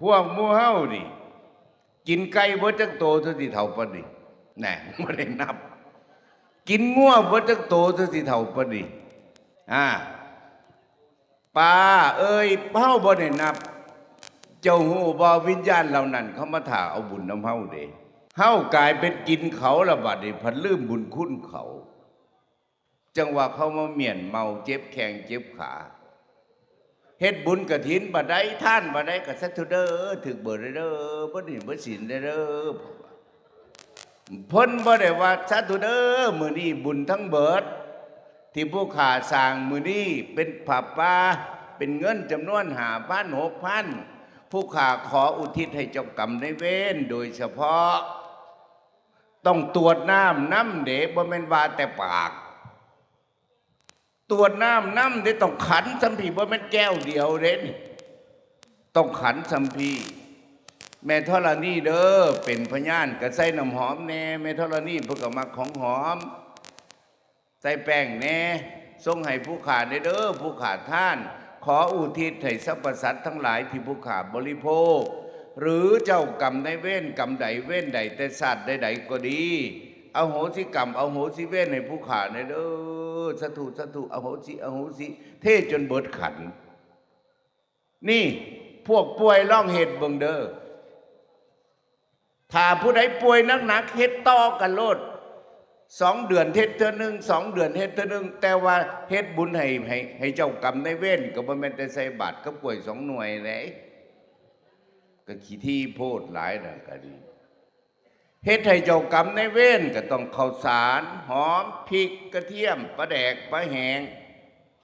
พวกมูเฮานี่ กินไก่เบิดจักโตเท่าสิเท่าปานนี้แน่บ่ได้นับ กินงัวเบิดจักโตเท่าสิเท่าปานนี้อ่าปลาเอ้ยเฮาบ่ได้นับ เจ้าฮู้บ่วิญญาณเหล่านั้น เขามาถ่าเอาบุญน้ำเฮาเด้เฮากลายเป็นกินเขาละบัดนี้พันลืมบุญคุณเขา จังว่าเขามาเมียนเมาเจ็บแข้งเจ็บขา เฮ็ดบุญกระถินบ่ได้ท่านบ่ได้ก็สัตว์เด้อถึกเบิดเด้อบ่นี่บ่ศีลเด้อพิ่นบ่ได้ว่าสัตว์เด้อมื้อนี้บุญทั้งเบิด ที่ผู้ขาสร้างมื้อนี้เป็นผับป่าเป็นเงินจำนวน5,000 6,000ผู้ขาขออุทิศให้เจ้ากรรมในเวรโดยเฉพาะ ต้องตรวจน้ำน้ำเดบ่แม่นว่าแต่ปาก ตรวน้ำน้ำเด้ต้องขันสัมพีบ่แม่นแก้วเดียวเด้นต้องขันสัมพีแม่ธรณีเด้อเป็นพยานก็ใส่น้ำหอมแน่แม่ธรณีเพิ่นก็มักของหอม ใส่แป้งแน่ส่งให้ผู้ขาดเด้อผู้ขาดท่าน ขออุทิศให้สรรพสัตว์ทั้งหลายที่ผู้ขาดบริโภค หรือเจ้ากรรมในเว้นกรรมใดเว้นใดแต่สัตว์ใดๆก็ดี เอาโหสิกรรมเอาโหสิเว้นให้ผู้ขาดเด้อสาธุสาธุเอาโหสิเอาโหสิเทศจนเบิดขัน นี่พวกป่วยล่องเหตุเบิงเด้อถ้าผู้ใดป่วยนักๆเฮ็ดต่อกันโลดสองเดือนเฮ็ดเท่านึงสองเดือนเฮ็ดเท่านึงแต่ว่าเฮ็ดบุญให้ให้ให้เจ้ากรรมในเว้นก็บ่แม่นแต่ใส่บาตรกับกล้วยสองหน่วยไหนก็ขี้ที่โพดหลายนั่นก็ดี เฮ็ดให้เจ้ากรรมในเว้นก็ต้องข้าวสาร หอมพริกกระเทียมปลาแดกปลาแหง